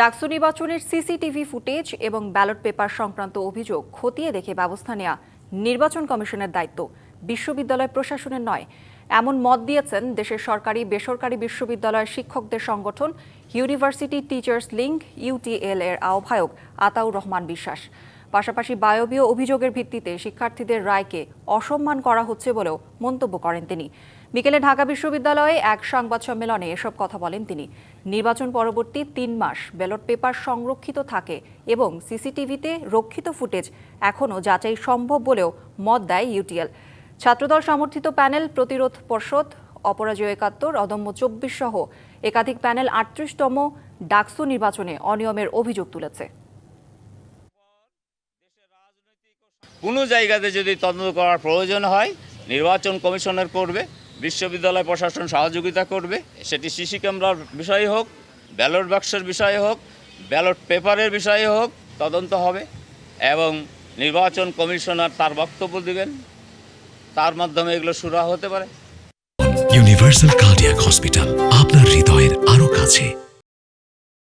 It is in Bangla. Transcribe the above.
ডাকসু নির্বাচনের সিসিটিভি ফুটেজ এবং ব্যালট পেপার সংক্রান্ত অভিযোগ খতিয়ে দেখে ব্যবস্থা নেওয়া নির্বাচন কমিশনের দায়িত্ব। বিশ্ববিদ্যালয় প্রশাসনের নয়। এমন মত দিয়েছেন দেশের সরকারি, বেসরকারি বিশ্ববিদ্যালয়ের শিক্ষকদের সংগঠন ইউনিভার্সিটি টিচার্স লিঙ্ক ইউটিএল এর আহ্বায়ক আতাউর রহমান বিশ্বাস। পাশাপাশি বায়বীয় অভিযোগের ভিত্তিতে শিক্ষার্থীদের রায়কে অসম্মান করা হচ্ছে বলেও মন্তব্য করেন তিনি। বিকেলে ঢাকা বিশ্ববিদ্যালয়ে এক সংবাদ সম্মেলনে এসব কথা বলেন তিনি। নির্বাচন পরবর্তী তিন মাস ব্যালট পেপার সংরক্ষিত থাকে এবং সিসিটিভিতে রক্ষিত ফুটেজ এখনও যাচাই সম্ভব বলেও মত দেয় ইউটিএল। ছাত্রদল সমর্থিত প্যানেল প্রতিরোধ পর্ষদ, অপরাজয় একাত্তর, অদম্য চব্বিশ সহ একাধিক প্যানেল আটত্রিশতম ডাকসু নির্বাচনে অনিয়মের অভিযোগ তুলেছে। কোনো জায়গাতে যদি তদন্ত করার প্রয়োজন হয়, নির্বাচন কমিশনের করবে, বিশ্ববিদ্যালয় প্রশাসন সহযোগিতা করবে, সেটি সিসি ক্যামেরার বিষয়ে হোক, ব্যালট বাক্সের বিষয়ে হোক, ব্যালট পেপারের বিষয়ে হোক, তদন্ত হবে এবং নির্বাচন কমিশনার তার বক্তব্য দিবেন। তার মাধ্যমে এগুলো শুরু হতে পারে। ইউনিভার্সাল কার্ডিয়াক হসপিটাল আপনার হৃদয়ের আরও কাছে।